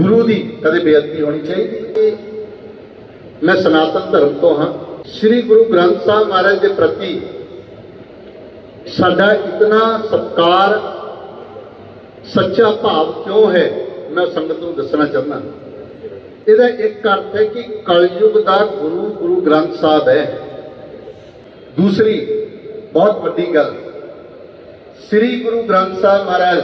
ਗੁਰੂ ਦੀ ਕਦੇ ਬੇਅਦਬੀ ਹੋਣੀ ਚਾਹੀਦੀ ਮੈਂ ਸਨਾਤਨ ਧਰਮ ਤੋਂ ਹਾਂ। ਸ੍ਰੀ ਗੁਰੂ ਗ੍ਰੰਥ ਸਾਹਿਬ ਮਹਾਰਾਜ ਦੇ ਪ੍ਰਤੀ ਸਾਡਾ ਇਤਨਾ ਸਤਕਾਰ, ਸੱਚਾ ਭਾਵ ਕਿਉਂ ਹੈ, ਮੈਂ ਸੰਗਤ ਨੂੰ ਦੱਸਣਾ ਚਾਹੁੰਦਾ। ਇਹਦਾ ਇੱਕ ਅਰਥ ਹੈ ਕਿ ਕਲਯੁਗ ਦਾ ਗੁਰੂ ਗੁਰੂ ਗ੍ਰੰਥ ਸਾਹਿਬ ਹੈ। ਦੂਸਰੀ, ਬਹੁਤ ਵੱਡੀ ਗੱਲ, ਸ੍ਰੀ ਗੁਰੂ ਗ੍ਰੰਥ ਸਾਹਿਬ ਮਹਾਰਾਜ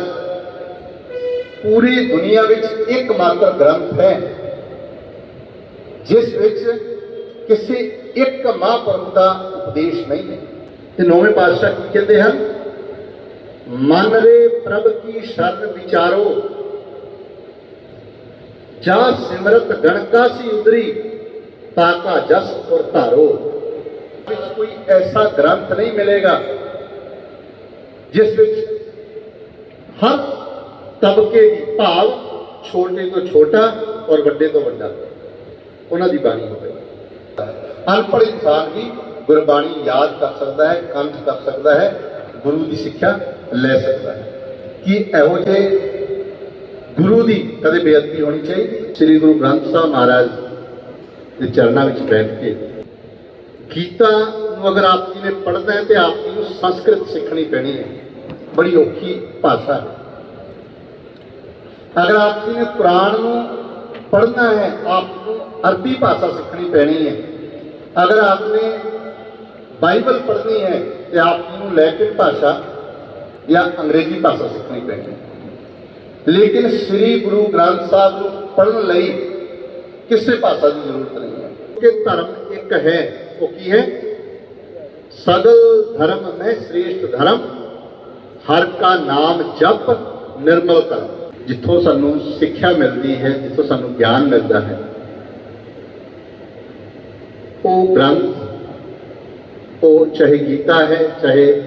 ਪੂਰੀ ਦੁਨੀਆ ਵਿੱਚ ਇੱਕ ਮਾਤਰ ਗ੍ਰੰਥ ਹੈ, ਜਿਸ ਵਿੱਚ ਕਿਸੇ ਇੱਕ ਮਹਾਂਪੁਰਖ ਦਾ ਉਪਦੇਸ਼ ਨਹੀਂ ਹੈ। ਤੇ ਨੌਵੇਂ ਪਾਤਸ਼ਾਹ ਕੀ ਕਹਿੰਦੇ ਹਨ? ਮਨ ਰੇ ਪ੍ਰਭ ਕੀ ਸ਼ਰਨ ਵਿਚਾਰੋ, ਜਾ ਸਿਮਰਤ ਗਣਕਾ ਸੀ ਉਦਰੀ ਤਾਕਾ ਜਸ ਪੁਰ ਧਾਰੋ। ਵਿੱਚ ਕੋਈ ਐਸਾ ਗ੍ਰੰਥ ਨਹੀਂ ਮਿਲੇਗਾ, ਜਿਸ ਵਿੱਚ ਤਬਕੇ ਦੀ ਭਾਵ ਛੋਟੇ ਤੋਂ ਛੋਟਾ ਔਰ ਵੱਡੇ ਤੋਂ ਵੱਡਾ। ਉਹਨਾਂ ਦੀ ਬਾਣੀ ਹੋਵੇ। ਅਨਪੜ੍ਹ ਇਨਸਾਨ ਵੀ ਗੁਰਬਾਣੀ ਯਾਦ ਕਰ ਸਕਦਾ ਹੈ, ਕੰਠ ਕਰ ਸਕਦਾ ਹੈ, ਗੁਰੂ ਦੀ ਸਿੱਖਿਆ ਲੈ ਸਕਦਾ ਹੈ। ਕਿ ਇਹੋ ਜਿਹੇ ਗੁਰੂ ਦੀ ਕਦੇ ਬੇਅਦਬੀ ਹੋਣੀ ਚਾਹੀਦੀ? ਸ੍ਰੀ ਗੁਰੂ ਗ੍ਰੰਥ ਸਾਹਿਬ ਮਹਾਰਾਜ ਦੇ ਚਰਨਾਂ ਵਿੱਚ ਬੈਠ ਕੇ ਗੀਤਾ ਨੂੰ ਅਗਰ ਆਪ ਜੀ ਨੇ ਪੜ੍ਹਦਾ ਹੈ ਤੇ ਆਪ ਜੀ ਨੂੰ ਸੰਸਕ੍ਰਿਤ ਸਿੱਖਣੀ ਪੈਣੀ ਹੈ। ਬੜੀ ਔਖੀ ਭਾਸ਼ਾ ਹੈ। ਅਗਰ ਆਪ ਜੀ ਨੇ ਕੁਰਾਨ ਨੂੰ ਪੜ੍ਹਨਾ ਹੈ ਆਪ ਨੂੰ ਅਰਬੀ ਭਾਸ਼ਾ ਸਿੱਖਣੀ ਪੈਣੀ ਹੈ ਅਗਰ ਆਪ ਨੇ ਬਾਈਬਲ ਪੜ੍ਹਨੀ ਹੈ ਤੇ ਆਪ ਜੀ ਨੂੰ ਲੈਟਿਨ ਭਾਸ਼ਾ ਜਾਂ ਅੰਗਰੇਜ਼ੀ ਭਾਸ਼ਾ ਸਿੱਖਣੀ ਪੈਣੀ ਹੈ ਲੇਕਿਨ ਸ੍ਰੀ ਗੁਰੂ ਗ੍ਰੰਥ ਸਾਹਿਬ ਨੂੰ ਪੜ੍ਹਨ ਲਈ ਕਿਸੇ ਭਾਸ਼ਾ ਦੀ ਜ਼ਰੂਰਤ ਨਹੀਂ ਹੈ ਕਿ ਧਰਮ ਇੱਕ ਹੈ ਉਹ ਕੀ ਹੈ ਸਗਲ ਧਰਮ ਮੈਂ ਸ੍ਰੇਸ਼ਟ ਧਰਮ ਹਰ ਕਾ ਨਾਮ ਜਪ ਨਿਰਮਲ ਕਰ ਜਿੱਥੋਂ ਸਾਨੂੰ ਸਿੱਖਿਆ ਮਿਲਦੀ ਹੈ, ਜਿੱਥੋਂ ਸਾਨੂੰ ਗਿਆਨ ਮਿਲਦਾ ਹੈ। ਉਹ ਗ੍ਰੰਥ, ਉਹ ਚਾਹੇ ਗੀਤਾ ਹੈ, ਚਾਹੇ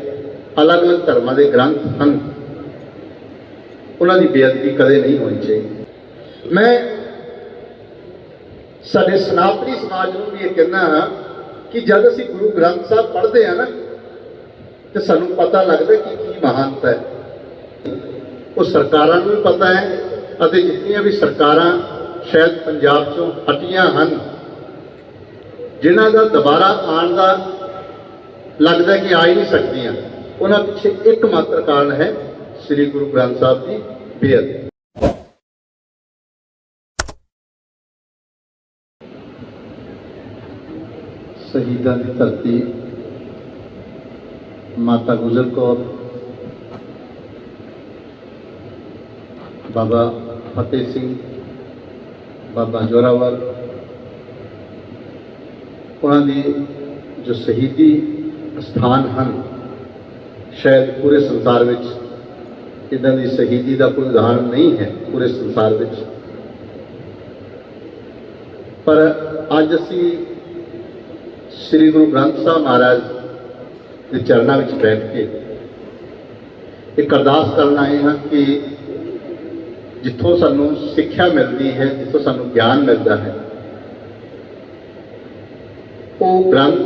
ਅਲੱਗ-ਅਲੱਗ ਧਰਮਾਂ ਦੇ ਗ੍ਰੰਥ ਹਨ, ਉਹਨਾਂ ਦੀ ਬੇਅਦਬੀ ਕਦੇ ਨਹੀਂ ਹੋਣੀ ਚਾਹੀਦੀ। ਮੈਂ ਸਾਡੇ ਸਨਾਤਨੀ ਸਮਾਜ ਨੂੰ ਵੀ ਇਹ ਕਹਿਣਾ ਹਾਂ ਕਿ ਜਦ ਅਸੀਂ ਗੁਰੂ ਗ੍ਰੰਥ ਸਾਹਿਬ ਪੜ੍ਹਦੇ ਹਾਂ ਨਾ, ਤੇ ਸਾਨੂੰ ਪਤਾ ਲੱਗਦਾ ਕਿ ਕੀ ਮਹਾਨਤਾ ਹੈ। ਉਹ ਸਰਕਾਰਾਂ ਨੂੰ ਵੀ ਪਤਾ ਹੈ ਅਤੇ ਜਿੰਨੀਆਂ ਵੀ ਸਰਕਾਰਾਂ ਸ਼ਾਇਦ ਪੰਜਾਬ ਚੋਂ ਹਟੀਆਂ ਹਨ, ਜਿਨ੍ਹਾਂ ਦਾ ਦੁਬਾਰਾ ਆਉਣ ਦਾ ਲੱਗਦਾ ਕਿ ਆ ਹੀ ਨਹੀਂ ਸਕਦੀਆਂ, ਉਹਨਾਂ ਪਿੱਛੇ ਇੱਕ ਮਾਤਰ ਕਾਰਨ ਹੈ ਸ੍ਰੀ ਗੁਰੂ ਗ੍ਰੰਥ ਸਾਹਿਬ ਦੀ ਬੇਅਦਬੀ। ਸ਼ਹੀਦਾਂ ਦੀ ਧਰਤੀ, ਮਾਤਾ ਗੁਜਰ ਕੌਰ ਬਾਬਾ ਫਤਿਹ ਸਿੰਘ, ਬਾਬਾ ਜੋਰਾਵਰ, ਉਹਨਾਂ ਦੀ ਜੋ ਸ਼ਹੀਦੀ ਸਥਾਨ ਹਨ, ਸ਼ਾਇਦ ਪੂਰੇ ਸੰਸਾਰ ਵਿੱਚ ਇਦਾਂ ਦੀ ਸ਼ਹੀਦੀ ਦਾ ਕੋਈ ਉਦਾਹਰਣ ਨਹੀਂ ਹੈ ਪੂਰੇ ਸੰਸਾਰ ਵਿੱਚ। ਪਰ ਅੱਜ ਅਸੀਂ ਸ੍ਰੀ ਗੁਰੂ ਗ੍ਰੰਥ ਸਾਹਿਬ ਮਹਾਰਾਜ ਦੇ ਚਰਨਾਂ ਵਿੱਚ ਬੈਠ ਕੇ ਇੱਕ ਅਰਦਾਸ ਕਰਨਾ ਆਏ ਕਿ ਜਿੱਥੋਂ ਸਾਨੂੰ ਸਿੱਖਿਆ ਮਿਲਦੀ ਹੈ, ਜਿੱਥੋਂ ਸਾਨੂੰ ਗਿਆਨ ਮਿਲਦਾ ਹੈ। ਉਹ ਗ੍ਰੰਥ,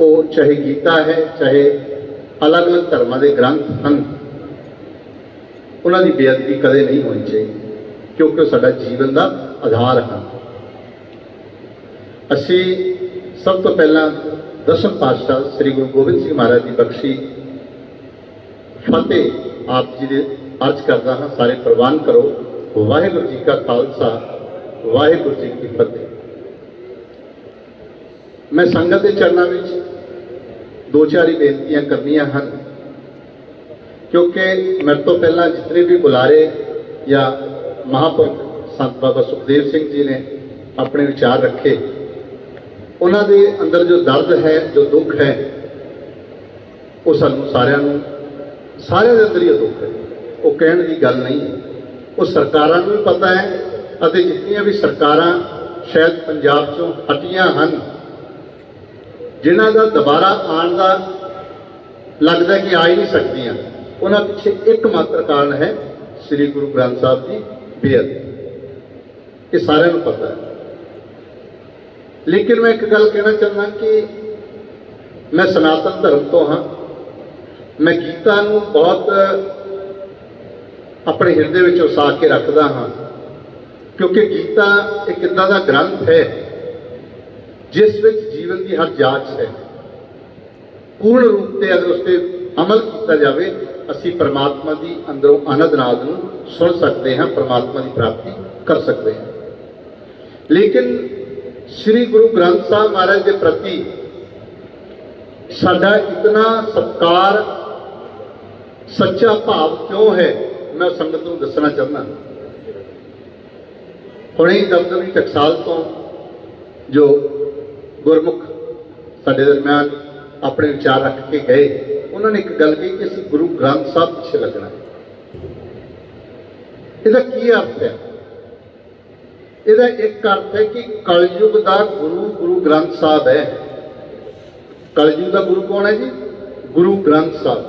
ਉਹ ਚਾਹੇ ਗੀਤਾ ਹੈ, ਚਾਹੇ ਅਲੱਗ-ਅਲੱਗ ਧਰਮਾਂ ਦੇ ਗ੍ਰੰਥ ਹਨ, ਉਹਨਾਂ ਦੀ ਬੇਅਦਬੀ ਕਦੇ ਨਹੀਂ ਹੋਣੀ ਚਾਹੀਦੀ, ਕਿਉਂਕਿ ਉਹ ਸਾਡਾ ਜੀਵਨ ਦਾ ਆਧਾਰ ਹਨ। ਅਸੀਂ ਸਭ ਤੋਂ ਪਹਿਲਾਂ ਦਸਮ ਪਾਤਸ਼ਾਹ ਸ੍ਰੀ ਗੁਰੂ ਗੋਬਿੰਦ ਸਿੰਘ ਮਹਾਰਾਜ ਦੀ ਬਖਸ਼ੀ ਫਤਿਹ ਆਪ ਜੀ ਦੇ ਅਰਜ਼ ਕਰਦਾ ਹਾਂ ਸਾਰੇ ਪ੍ਰਵਾਨ ਕਰੋ, ਵਾਹਿਗੁਰੂ ਜੀ ਕਾ ਖਾਲਸਾ, ਵਾਹਿਗੁਰੂ ਜੀ ਕੀ ਫਤਿਹ। ਮੈਂ ਸੰਗਤ ਦੇ ਚਰਨਾਂ ਵਿੱਚ ਦੋ ਚਾਰ ਹੀ ਬੇਨਤੀਆਂ ਕਰਨੀਆਂ ਹਨ। ਕਿਉਂਕਿ ਮੇਰੇ ਤੋਂ ਪਹਿਲਾਂ ਜਿਤਨੇ ਵੀ ਬੁਲਾਰੇ ਜਾਂ ਮਹਾਪੁਰਖ ਸੰਤ ਬਾਬਾ ਸੁਖਦੇਵ ਸਿੰਘ ਜੀ ਨੇ ਆਪਣੇ ਵਿਚਾਰ ਰੱਖੇ, ਉਹਨਾਂ ਦੇ ਅੰਦਰ ਜੋ ਦਰਦ ਹੈ, ਜੋ ਦੁੱਖ ਹੈ, ਉਹ ਸਾਨੂੰ ਸਾਰਿਆਂ ਨੂੰ ਸਾਰਿਆਂ ਦੇ ਅੰਦਰ ਹੀ ਦੁੱਖ ਹੈ। ਉਹ ਕਹਿਣ ਦੀ ਗੱਲ ਨਹੀਂ। ਉਹ ਸਰਕਾਰਾਂ ਨੂੰ ਵੀ ਪਤਾ ਹੈ ਅਤੇ ਜਿੰਨੀਆਂ ਵੀ ਸਰਕਾਰਾਂ ਸ਼ਾਇਦ ਪੰਜਾਬ ਚੋਂ ਹਟੀਆਂ ਹਨ, ਜਿਨ੍ਹਾਂ ਦਾ ਦੁਬਾਰਾ ਆਉਣ ਦਾ ਲੱਗਦਾ ਕਿ ਆ ਹੀ ਨਹੀਂ ਸਕਦੀਆਂ, ਉਹਨਾਂ ਪਿੱਛੇ ਇੱਕ ਮਾਤਰ ਕਾਰਨ ਹੈ ਸ੍ਰੀ ਗੁਰੂ ਗ੍ਰੰਥ ਸਾਹਿਬ ਦੀ ਬੇਅਦ ਇਹ ਸਾਰਿਆਂ ਨੂੰ ਪਤਾ ਹੈ। ਲੇਕਿਨ ਮੈਂ ਇੱਕ ਗੱਲ ਕਹਿਣਾ ਚਾਹੁੰਦਾ ਕਿ ਮੈਂ ਸਨਾਤਨ ਧਰਮ ਤੋਂ ਹਾਂ। ਮੈਂ ਗੀਤਾ ਨੂੰ ਬਹੁਤ ਆਪਣੇ ਹਿਰਦੇ ਵਿੱਚ ਉਸਾ ਕੇ ਰੱਖਦਾ ਹਾਂ। ਕਿਉਂਕਿ ਗੀਤਾ ਇੱਕ ਇਦਾਂ ਦਾ ਗ੍ਰੰਥ ਹੈ, ਜਿਸ ਵਿੱਚ ਜੀਵਨ ਦੀ ਹਰ ਜਾਂਚ ਹੈ। ਪੂਰਨ ਰੂਪ ਤੇ ਅਗਰ ਉਸ ਤੇ ਅਮਲ ਕੀਤਾ ਜਾਵੇ, ਅਸੀਂ ਪਰਮਾਤਮਾ ਦੀ ਅੰਦਰੋਂ ਆਨੰਦ ਨਾਦ ਨੂੰ ਸੁਣ ਸਕਦੇ ਹਾਂ, ਪਰਮਾਤਮਾ ਦੀ ਪ੍ਰਾਪਤੀ ਕਰ ਸਕਦੇ ਹਾਂ। ਲੇਕਿਨ ਸ੍ਰੀ ਗੁਰੂ ਗ੍ਰੰਥ ਸਾਹਿਬ ਮਹਾਰਾਜ ਦੇ ਪ੍ਰਤੀ ਸਾਡਾ ਇਤਨਾ ਸਤਕਾਰ, ਸੱਚਾ ਭਾਵ ਕਿਉਂ ਹੈ? ਮੈਂ ਸੰਗਤ ਨੂੰ ਦੱਸਣਾ ਚਾਹੁੰਦਾ ਹੁਣੇ ਹੀ ਟਕਸਾਲ ਤੋਂ ਜੋ ਗੁਰਮੁਖ ਸਾਡੇ ਦਰਮਿਆਨ ਆਪਣੇ ਵਿਚਾਰ ਰੱਖ ਕੇ ਗਏ, ਉਹਨਾਂ ਨੇ ਇੱਕ ਗੱਲ ਕਹੀ ਕਿ ਅਸੀਂ ਗੁਰੂ ਗ੍ਰੰਥ ਸਾਹਿਬ ਪਿੱਛੇ ਲੱਗਣਾ ਇਹਦਾ ਕੀ ਅਰਥ ਹੈ? ਇਹਦਾ ਇੱਕ ਅਰਥ ਹੈ ਕਿ ਕਲਯੁਗ ਦਾ ਗੁਰੂ ਗੁਰੂ ਗ੍ਰੰਥ ਸਾਹਿਬ ਹੈ। ਕਲਯੁਗ ਦਾ ਗੁਰੂ ਕੌਣ ਹੈ ਜੀ? ਗੁਰੂ ਗ੍ਰੰਥ ਸਾਹਿਬ।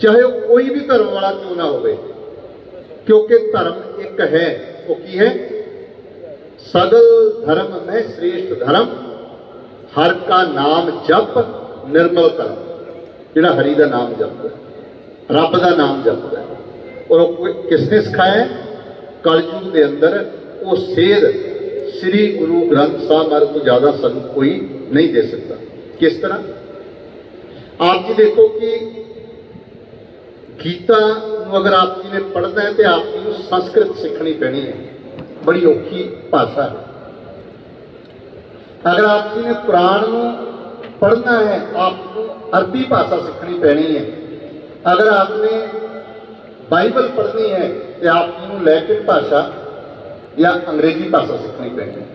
ਚਾਹੇ ਉਹ ਕੋਈ ਵੀ ਧਰਮ ਵਾਲਾ ਕਿਉਂ ਨਾ ਹੋਵੇ। ਕਿਉਂਕਿ ਧਰਮ ਇੱਕ ਹੈ, ਉਹ ਕੀ ਹੈ? ਸਗਲ ਧਰਮ ਮੈਂ ਸ੍ਰੇਸ਼ਟ ਧਰਮ। ਹਰ ਕਾ ਨਾਮ ਜਪ, ਨਿਰਮਲ ਕਰ ਜਿਹੜਾ ਹਰੀ ਦਾ ਨਾਮ ਜਪਦਾ ਰੱਬ ਦਾ ਨਾਮ ਜਪਦਾ ਔਰ ਉਹ ਕੋਈ- ਕਿਸਨੇ ਸਿਖਾਇਆ ਹੈ? ਕਲਯੁਗ ਦੇ ਅੰਦਰ ਉਹ ਸੇਧ ਸ੍ਰੀ ਗੁਰੂ ਗ੍ਰੰਥ ਸਾਹਿਬ ਮਾਰ ਤੋਂ ਜ਼ਿਆਦਾ ਸਾਨੂੰ ਕੋਈ ਨਹੀਂ ਦੇ ਸਕਦਾ। ਕਿਸ ਤਰ੍ਹਾਂ? ਆਪ ਜੀ ਦੇਖੋ ਕਿ ਗੀਤਾ ਨੂੰ ਅਗਰ ਆਪ ਜੀ ਨੇ ਪੜ੍ਹਨਾ ਹੈ ਤੇ ਆਪ ਜੀ ਨੂੰ ਸੰਸਕ੍ਰਿਤ ਸਿੱਖਣੀ ਪੈਣੀ ਹੈ। ਬੜੀ ਔਖੀ ਭਾਸ਼ਾ ਹੈ। ਅਗਰ ਆਪ ਜੀ ਨੇ ਕੁਰਾਨ ਨੂੰ ਪੜ੍ਹਨਾ ਹੈ, ਆਪ ਨੂੰ ਅਰਬੀ ਭਾਸ਼ਾ ਸਿੱਖਣੀ ਪੈਣੀ ਹੈ। ਅਗਰ ਆਪ ਨੇ ਬਾਈਬਲ ਪੜ੍ਹਨੀ ਹੈ, ਤੇ ਆਪ ਜੀ ਨੂੰ ਲੈਟਿਨ ਭਾਸ਼ਾ ਜਾਂ ਅੰਗਰੇਜ਼ੀ ਭਾਸ਼ਾ ਸਿੱਖਣੀ ਪੈਣੀ ਹੈ।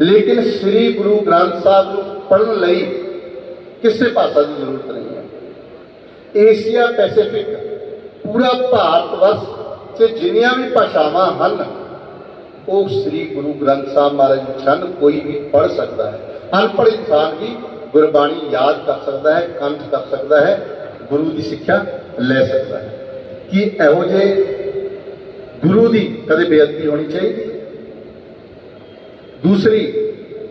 ਲੇਕਿਨ ਸ੍ਰੀ ਗੁਰੂ ਗ੍ਰੰਥ ਸਾਹਿਬ ਨੂੰ ਪੜ੍ਹਨ ਲਈ ਕਿਸੇ ਭਾਸ਼ਾ ਦੀ ਜ਼ਰੂਰਤ ਨਹੀਂ। ਏਸ਼ੀਆ ਪੈਸੀਫਿਕ, ਪੂਰਾ ਭਾਰਤ ਵਰਸ਼ 'ਚ ਜਿੰਨੀਆਂ ਵੀ ਭਾਸ਼ਾਵਾਂ ਹਨ, ਉਹ ਸ੍ਰੀ ਗੁਰੂ ਗ੍ਰੰਥ ਸਾਹਿਬ ਮਹਾਰਾਜ ਵਿੱਚ ਹਨ ਕੋਈ ਵੀ ਪੜ੍ਹ ਸਕਦਾ ਹੈ। ਅਨਪੜ੍ਹ ਇਨਸਾਨ ਵੀ ਗੁਰਬਾਣੀ ਯਾਦ ਕਰ ਸਕਦਾ ਹੈ, ਕੰਠ ਕਰ ਸਕਦਾ ਹੈ, ਗੁਰੂ ਦੀ ਸਿੱਖਿਆ ਲੈ ਸਕਦਾ ਹੈ। ਕਿ ਇਹੋ ਜਿਹੇ ਗੁਰੂ ਦੀ ਕਦੇ ਬੇਅਦਬੀ ਹੋਣੀ ਚਾਹੀਦੀ? ਦੂਸਰੀ,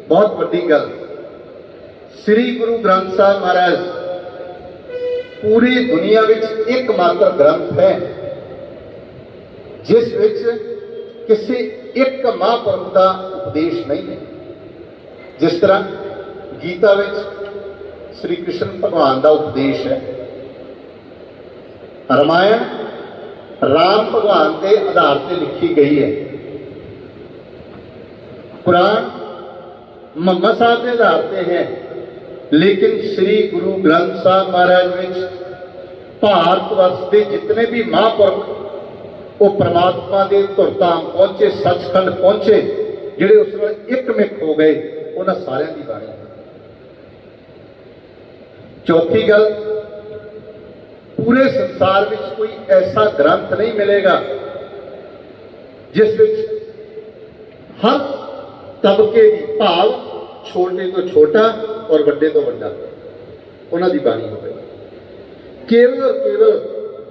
ਬਹੁਤ ਵੱਡੀ ਗੱਲ, ਸ੍ਰੀ ਗੁਰੂ ਗ੍ਰੰਥ ਸਾਹਿਬ ਮਹਾਰਾਜ ਪੂਰੀ ਦੁਨੀਆ ਵਿੱਚ ਇੱਕ ਮਾਤਰ ਗ੍ਰੰਥ ਹੈ, ਜਿਸ ਵਿੱਚ ਕਿਸੇ ਇੱਕ ਮਹਾਂਪੁਰਖ ਦਾ ਉਪਦੇਸ਼ ਨਹੀਂ ਹੈ। ਜਿਸ ਤਰ੍ਹਾਂ ਗੀਤਾ ਵਿੱਚ ਸ੍ਰੀ ਕ੍ਰਿਸ਼ਨ ਭਗਵਾਨ ਦਾ ਉਪਦੇਸ਼ ਹੈ, ਰਮਾਇਣ ਰਾਮ ਭਗਵਾਨ ਦੇ ਆਧਾਰ ਤੇ ਲਿਖੀ ਗਈ ਹੈ। ਕੁਰਾਨ ਮੰਮਾ ਸਾਹਿਬ ਦੇ ਆਧਾਰ ਤੇ ਹੈ। ਲੇਕਿਨ ਸ੍ਰੀ ਗੁਰੂ ਗ੍ਰੰਥ ਸਾਹਿਬ ਮਹਾਰਾਜ ਵਿੱਚ ਭਾਰਤ ਵਰਸ਼ ਦੇ ਜਿਤਨੇ ਵੀ ਮਹਾਂਪੁਰਖ, ਉਹ ਪ੍ਰਮਾਤਮਾ ਦੇ ਧੁਰਤਾਮ ਪਹੁੰਚੇ, ਸੱਚਖੰਡ ਪਹੁੰਚੇ, ਜਿਹੜੇ ਉਸ ਨਾਲ ਇੱਕ ਮਿੱਕ ਹੋ ਗਏ, ਉਹਨਾਂ ਸਾਰਿਆਂ ਦੀ ਬਾਣੀ। ਚੌਥੀ ਗੱਲ, ਪੂਰੇ ਸੰਸਾਰ ਵਿੱਚ ਕੋਈ ਐਸਾ ਗ੍ਰੰਥ ਨਹੀਂ ਮਿਲੇਗਾ, ਜਿਸ ਵਿੱਚ ਹਰ ਤਬਕੇ ਦੀ ਭਾਵ ਛੋਟੇ ਤੋਂ ਛੋਟਾ ਔਰ ਵੱਡੇ ਤੋਂ ਵੱਡਾ ਉਹਨਾਂ ਦੀ ਬਾਣੀ ਹੋਵੇ ਕੇਵਲ ਔਰ ਕੇਵਲ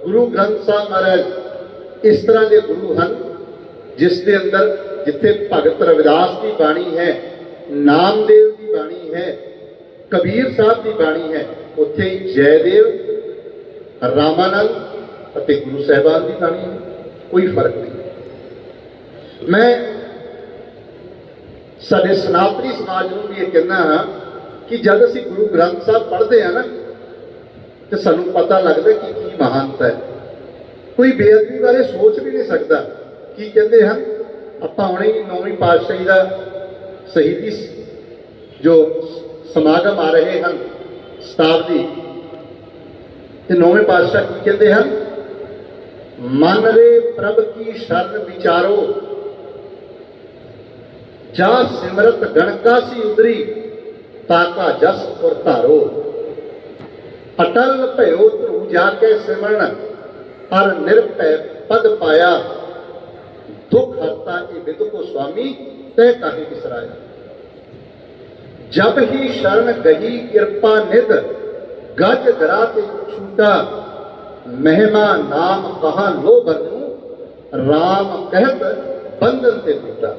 ਗੁਰੂ ਗ੍ਰੰਥ ਸਾਹਿਬ ਮਹਾਰਾਜ ਇਸ ਤਰ੍ਹਾਂ ਦੇ ਗੁਰੂ ਹਨ ਜਿਸ ਦੇ ਅੰਦਰ ਜਿੱਥੇ ਭਗਤ ਰਵਿਦਾਸ ਦੀ ਬਾਣੀ ਹੈ ਨਾਮਦੇਵ ਦੀ ਬਾਣੀ ਹੈ ਕਬੀਰ ਸਾਹਿਬ ਦੀ ਬਾਣੀ ਹੈ ਉੱਥੇ ਹੀ ਜੈਦੇਵ ਰਾਮਾਨੰਦ ਅਤੇ ਗੁਰੂ ਸਾਹਿਬਾਨ ਦੀ ਬਾਣੀ ਹੈ ਕੋਈ ਫ਼ਰਕ ਨਹੀਂ ਮੈਂ ਸਾਡੇ ਸਨਾਤਨੀ ਸਮਾਜ ਨੂੰ ਵੀ ਇਹ ਕਹਿਣਾ ਹਾਂ ਕਿ ਜਦ ਅਸੀਂ ਗੁਰੂ ਗ੍ਰੰਥ ਸਾਹਿਬ ਪੜ੍ਹਦੇ ਹਾਂ ਨਾ, ਤੇ ਸਾਨੂੰ ਪਤਾ ਲੱਗਦਾ ਕਿ ਕੀ ਮਹਾਨਤਾ ਹੈ। ਕੋਈ ਬੇਅਦਬੀ ਬਾਰੇ ਸੋਚ ਵੀ ਨਹੀਂ ਸਕਦਾ। ਕੀ ਕਹਿੰਦੇ ਹਨ? ਆਪਾਂ ਹੁਣੇ ਹੀ ਨੌਵੀਂ ਪਾਤਸ਼ਾਹੀ ਦਾ ਸ਼ਹੀਦੀ ਜੋ ਸਮਾਗਮ ਆ ਰਹੇ ਹਨ ਸ਼ਤਾਬਦੀ ਤੇ ਨੌਵੇਂ ਪਾਤਸ਼ਾਹ ਕੀ ਕਹਿੰਦੇ ਹਨ? ਮਨ ਰੇ ਪ੍ਰਭ ਕੀ ਸ਼ਰਨ ਵਿਚਾਰੋ, ਜਾ ਸਿਮਰਤ ਗਣਕਾ ਸੀ ਉਦਰੀ ਤਾਕਾ ਜਸ ਪੁਰ ਧਾਰੋ। ਅਟਲ ਭਇਓ ਧਰੂ ਜਾ ਕੇ ਸਿਮਰਨ, ਹਰ ਨਿਰਭੈ ਪਦ ਪਾਇਆ। ਦੁਖ ਹਰਤਾ ਇਹ ਵਿਦ ਕੋ ਸੁਆਮੀ, ਤੈ ਕਾਹੇ ਬਿਸਰਾਇਆ। ਜਬ ਹੀ ਸ਼ਰਨ ਗਈ ਕਿਰਪਾ ਨਿਧ, ਗਜ ਗਰਾ ਤੇ ਛੂਟਾ। ਮਹਿਮਾ ਨਾਮ ਕਹਾ ਲੋ ਬਰਨੂ RAM ਕਹਿਤ ਬੰਧਨ ਤੇ ਟੁੱਟਾ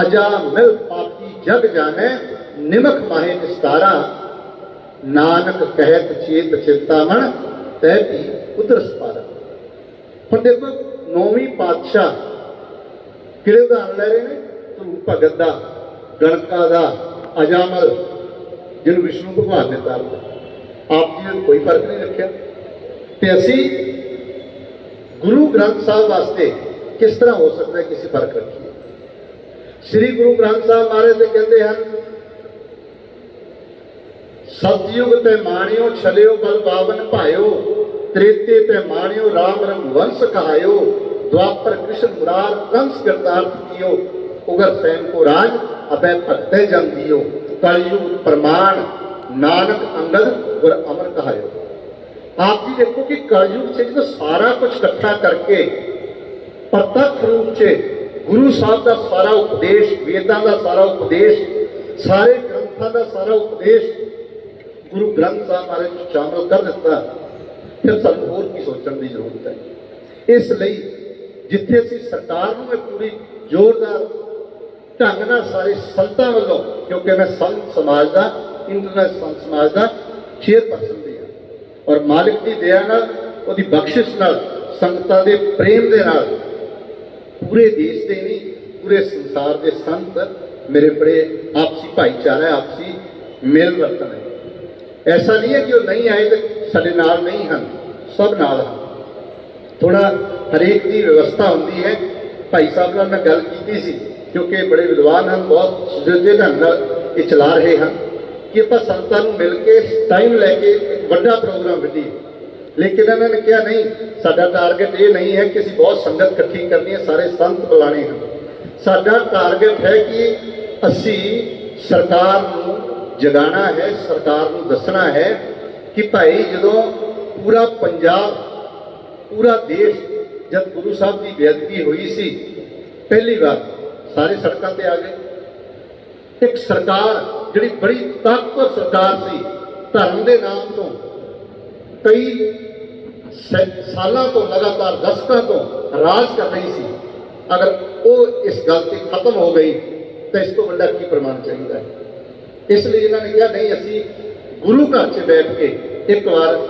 ਅਜਾ ਮਿਲ ਪਾਪੀ ਜਗ ਜਾਣੈ ਨਿਮਕ ਮਾਹੇ ਨਿਸਤਾਰਾ। ਨਾਨਕ ਕਹਿਤ ਚੇਤ ਚਿੰਤਾਵਣ, ਤੈ ਵੀ ਉਦਰ ਸਪਾਰਾ। ਹੁਣ ਦੇਖੋ ਨੌਵੀਂ ਪਾਤਸ਼ਾਹ ਕਿਹੜੇ ਉਦਾਹਰਨ ਲੈ ਰਹੇ ਨੇ? ਧਰੂ ਭਗਤ ਦਾ, ਗਣਕਾ ਦਾ ਅਜਾਮਲ ਜਿਹਨੂੰ ਵਿਸ਼ਨੂੰ ਭਗਵਾਨ ਨੇ ਤਾਰਿਆ ਆਪ ਜੀ ਨੇ ਕੋਈ ਫ਼ਰਕ ਨਹੀਂ ਰੱਖਿਆ। ਤੇ ਅਸੀਂ ਗੁਰੂ ਗ੍ਰੰਥ ਸਾਹਿਬ ਵਾਸਤੇ ਕਿਸ ਤਰ੍ਹਾਂ ਹੋ ਸਕਦਾ ਕਿਸੇ ਫ਼ਰਕ ਰੱਖੀਏ। ਸ੍ਰੀ ਗੁਰੂ ਗ੍ਰੰਥ ਸਾਹਿਬ ਮਹਾਰਾਜ ਤੇ ਕਹਿੰਦੇ ਹਨ, ਸਤਯੁਗ ਤੇ ਮਾਣਿਓ ਛਲਿਓ ਬਲ ਬਾਵਨ ਭਾਇਓ, ਤ੍ਰੇਤੇ ਤੇ ਮਾਣਿਓ RAM ਰਘੁਵੰਸ਼ ਕਹਾਇਓ ਦੁਆਪਰ ਕ੍ਰਿਸ਼ਨ ਮੁਰਾਰ ਕੰਸ ਕਰਤਾਰਥ ਕੀਓ, ਉਗਰ ਸੈਨ ਕੋ ਰਾਜ ਅਬੈ ਭਗਤੇ ਜੰਦੀਓ ਕਲਯੁਗ ਪ੍ਰਮਾਣ ਨਾਨਕ ਅੰਗਦ ਗੁਰ ਅਮਰ ਕਹਾਇਓ। ਆਪ ਜੀ ਦੇਖੋ ਕਿ ਕਲਯੁਗ ਚ ਜਦੋਂ ਸਾਰਾ ਕੁਝ ਇਕੱਠਾ ਕਰਕੇ ਪ੍ਰਤੱਖ ਰੂਪ 'ਚ ਗੁਰੂ ਸਾਹਿਬ ਦਾ ਸਾਰਾ ਉਪਦੇਸ਼, ਵੇਦਾਂ ਦਾ ਸਾਰਾ ਉਪਦੇਸ਼, ਸਾਰੇ ਗ੍ਰੰਥਾਂ ਦਾ ਸਾਰਾ ਉਪਦੇਸ਼ ਗੁਰੂ ਗ੍ਰੰਥ ਸਾਹਿਬ ਬਾਰੇ ਸ਼ਾਮਲ ਕਰ ਦਿੱਤਾ। ਫਿਰ ਸਾਨੂੰ ਹੋਰ ਕੀ ਸੋਚਣ ਦੀ ਜ਼ਰੂਰਤ ਹੈ? ਇਸ ਲਈ ਜਿੱਥੇ ਅਸੀਂ ਸਰਕਾਰ ਨੂੰ ਇਹ ਪੂਰੀ ਜ਼ੋਰਦਾਰ ਢੰਗ ਨਾਲ ਸਾਰੇ ਸੰਤਾਂ ਵੱਲੋਂ, ਕਿਉਂਕਿ ਮੈਂ ਸੰਤ ਸਮਾਜ ਦਾ ਇੰਟਰਨੈਸ਼ਨਲ ਸੰਤ ਸਮਾਜ ਦਾ ਚੇਅਰਪਰਸਨ ਵੀ ਹਾਂ, ਔਰ ਮਾਲਿਕ ਦੀ ਦਇਆ ਨਾਲ, ਉਹਦੀ ਬਖਸ਼ਿਸ਼ ਨਾਲ, ਸੰਗਤਾਂ ਦੇ ਪ੍ਰੇਮ ਦੇ ਨਾਲ ਪੂਰੇ ਦੇਸ਼ ਦੇ ਨਹੀਂ ਪੂਰੇ ਸੰਸਾਰ ਦੇ ਸੰਤ ਮੇਰੇ ਬੜੇ ਆਪਸੀ ਭਾਈਚਾਰਾ ਹੈ, ਆਪਸੀ ਮੇਲ ਵਰਤਨ ਹੈ। ਐਸਾ ਨਹੀਂ ਹੈ ਕਿ ਉਹ ਨਹੀਂ ਆਏ ਤੇ ਸਾਡੇ ਨਾਲ ਨਹੀਂ ਹਨ ਸਭ ਨਾਲ ਹਨ। ਥੋੜਾ ਹਰੇਕ ਦੀ ਵਿਵਸਥਾ ਹੁੰਦੀ ਹੈ। ਭਾਈ ਸਾਹਿਬ ਨਾਲ ਮੈਂ ਗੱਲ ਕੀਤੀ ਸੀ ਕਿਉਂਕਿ ਬੜੇ ਵਿਦਵਾਨ ਹਨ ਬਹੁਤ ਸੁਚੱਜੇ ਢੰਗ ਨਾਲ ਇਹ ਚਲਾ ਰਹੇ ਹਨ ਕਿ ਆਪਾਂ ਸੰਤਾਂ ਨੂੰ ਮਿਲ ਕੇ ਟਾਈਮ ਲੈ ਕੇ ਇੱਕ ਵੱਡਾ ਪ੍ਰੋਗਰਾਮ ਵਿੱਢੀਏ। ਲੇਕਿਨ ਇਹਨਾਂ ਨੇ ਕਿਹਾ, ਨਹੀਂ, ਸਾਡਾ ਟਾਰਗੇਟ ਇਹ ਨਹੀਂ ਹੈ ਕਿ ਅਸੀਂ ਬਹੁਤ ਸੰਗਤ ਇਕੱਠੀ ਕਰਨੀ ਹੈ, ਸਾਰੇ ਸੰਤ ਬੁਲਾਣੇ ਹਨ। ਸਾਡਾ ਟਾਰਗੇਟ ਹੈ ਕਿ ਅਸੀਂ ਸਰਕਾਰ ਨੂੰ ਜਗਾਣਾ ਹੈ, ਸਰਕਾਰ ਨੂੰ ਦੱਸਣਾ ਹੈ ਕਿ ਭਾਈ ਜਦੋਂ ਪੂਰਾ ਪੰਜਾਬ, ਪੂਰਾ ਦੇਸ਼ ਜਦ ਗੁਰੂ ਸਾਹਿਬ ਦੀ ਬੇਅਦਬੀ ਹੋਈ ਸੀ, ਪਹਿਲੀ ਵਾਰ ਸਾਰੇ ਸੜਕਾਂ ਤੇ ਆ ਗਏ। ਇੱਕ ਸਰਕਾਰ ਜਿਹੜੀ ਬੜੀ ਤਾਕਤਵਰ ਸਰਕਾਰ ਸੀ, ਧਰਮ ਦੇ ਨਾਮ ਤੋਂ ਕਈ ਸ- ਸਾਲਾਂ ਤੋਂ ਲਗਾਤਾਰ ਦਸ਼ਕਾਂ ਤੋਂ ਰਾਜ ਕਰ ਰਹੀ ਸੀ। ਅਗਰ ਉਹ ਇਸ ਗੱਲ ਤੇ ਖਤਮ ਹੋ ਗਈ, ਤਾਂ ਇਸ ਤੋਂ ਵੱਡਾ ਕੀ ਪ੍ਰਮਾਣ ਚਾਹੀਦਾ ਹੈ? ਇਸ ਲਈ ਇਹਨਾਂ ਨੇ ਕਿਹਾ, ਨਹੀਂ, ਅਸੀਂ ਗੁਰੂ ਘਰ 'ਚ ਬੈਠ ਕੇ ਇੱਕ ਵਾਰ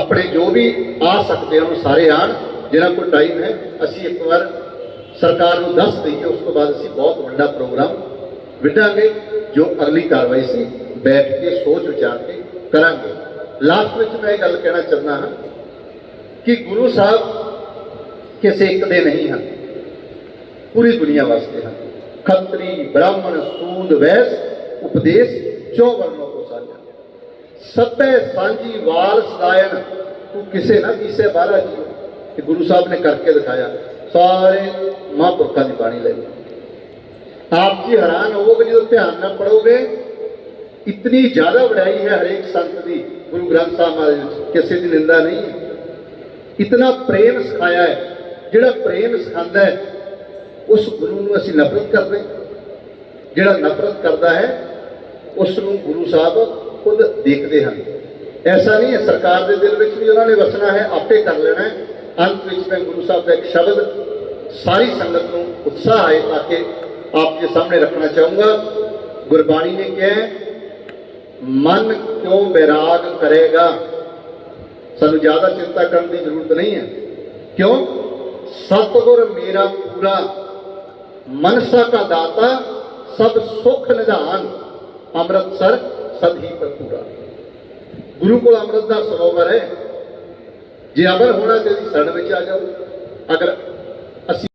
ਆਪਣੇ ਜੋ ਵੀ ਆ ਸਕਦੇ ਹਨ, ਉਹ ਸਾਰੇ ਆਣ ਜਿਹੜਾ ਕੋਈ ਟਾਈਮ ਹੈ, ਅਸੀਂ ਇੱਕ ਵਾਰ ਸਰਕਾਰ ਨੂੰ ਦੱਸ ਦਈਏ, ਉਸ ਤੋਂ ਬਾਅਦ ਅਸੀਂ ਬਹੁਤ ਵੱਡਾ ਪ੍ਰੋਗਰਾਮ ਵਿੱਢਾਂਗੇ, ਜੋ ਅਗਲੀ ਕਾਰਵਾਈ ਸੀ, ਬੈਠ ਕੇ ਸੋਚ ਵਿਚਾਰ ਕੇ ਕਰਾਂਗੇ। ਲਾਸਟ ਵਿੱਚ ਮੈਂ ਇਹ ਗੱਲ ਕਹਿਣਾ ਚਾਹੁੰਦਾ ਹਾਂ ਕਿ ਗੁਰੂ ਸਾਹਿਬ ਕਿਸੇ ਇੱਕ ਦੇ ਨਹੀਂ ਹਨ। ਪੂਰੀ ਦੁਨੀਆ ਵਾਸਤੇ ਹਨ। ਖੱਤਰੀ, ਬ੍ਰਾਹਮਣ, ਸੂਦ, ਵੈਸ, ਉਪਦੇਸ਼ ਚੋ ਵਰਨੋ ਕੋ ਸਾਂਝਾ ਸਭੇ ਸਾਂਝੀ ਵਾਲ ਸਦਾਇਨ ਤੂੰ ਕਿਸੇ ਨਾ ਕਿਸੇ ਬਾਹਰਾ ਜੀ ਕਿ ਗੁਰੂ ਸਾਹਿਬ ਨੇ ਕਰਕੇ ਦਿਖਾਇਆ, ਸਾਰੇ ਮਹਾਂਪੁਰਖਾਂ ਦੀ ਬਾਣੀ ਲੈ ਆਪ ਜੀ ਹੈਰਾਨ ਹੋਵੋਗੇ ਜਦੋਂ ਧਿਆਨ ਨਾਲ ਪੜੋਗੇ ਇਤਨੀ ਜ਼ਿਆਦਾ ਵਡਿਆਈ ਹੈ ਹਰੇਕ ਸੰਤ ਦੀ ਗੁਰੂ ਗ੍ਰੰਥ ਸਾਹਿਬ ਮਹਾਰਾਜ ਵਿੱਚ ਕਿਸੇ ਦੀ ਨਿੰਦਾ ਨਹੀਂ ਹੈ ਇਤਨਾ ਪ੍ਰੇਮ ਸਿਖਾਇਆ ਹੈ ਜਿਹੜਾ ਪ੍ਰੇਮ ਸਿਖਾਉਂਦਾ ਹੈ ਉਸ ਗੁਰੂ ਨੂੰ ਅਸੀਂ ਨਫ਼ਰਤ ਕਰਦੇ ਜਿਹੜਾ ਨਫ਼ਰਤ ਕਰਦਾ ਹੈ ਉਸ ਨੂੰ ਗੁਰੂ ਸਾਹਿਬ ਖੁਦ ਦੇਖਦੇ ਹਨ ਐਸਾ ਨਹੀਂ ਹੈ ਸਰਕਾਰ ਦੇ ਦਿਲ ਵਿੱਚ ਵੀ ਉਹਨਾਂ ਨੇ ਵਸਣਾ ਹੈ ਆਪੇ ਕਰ ਲੈਣਾ ਹੈ ਅੰਤ ਵਿੱਚ ਮੈਂ ਗੁਰੂ ਸਾਹਿਬ ਦਾ ਇੱਕ ਸ਼ਬਦ ਸਾਰੀ ਸੰਗਤ ਨੂੰ ਉਤਸ਼ਾਹ ਆਏ ਤਾਂ ਕਿ ਆਪ ਦੇ ਸਾਹਮਣੇ ਰੱਖਣਾ ਚਾਹੂੰਗਾ ਗੁਰਬਾਣੀ ਨੇ ਕਿਹਾ ਮਨ ਕਿਉਂ ਬੈਰਾਗ ਕਰੇਗਾ? ਸਾਨੂੰ ਜ਼ਿਆਦਾ ਚਿੰਤਾ ਕਰਨ ਦੀ ਜ਼ਰੂਰਤ ਨਹੀਂ ਹੈ। ਕਿਉਂ? ਸਤਿਗੁਰ ਮੇਰਾ ਪੂਰਾ। ਮਨਸਾ ਕਾ ਦਾਤਾ, ਸਭ ਸੁਖ ਨਿਧਾਨ। ਅੰਮ੍ਰਿਤਸਰ ਸਦ ਹੀ ਪੂਰਾ। ਗੁਰੂ ਕੋਲ ਅੰਮ੍ਰਿਤ ਦਾ ਸਰੋਵਰ ਹੈ। ਜੇ ਅਮਰ ਹੋਣਾ ਤੇ ਇਹਦੀ ਸੜ ਵਿੱਚ ਆ ਜਾਓ। ਅਗਰ ਅਸੀਂ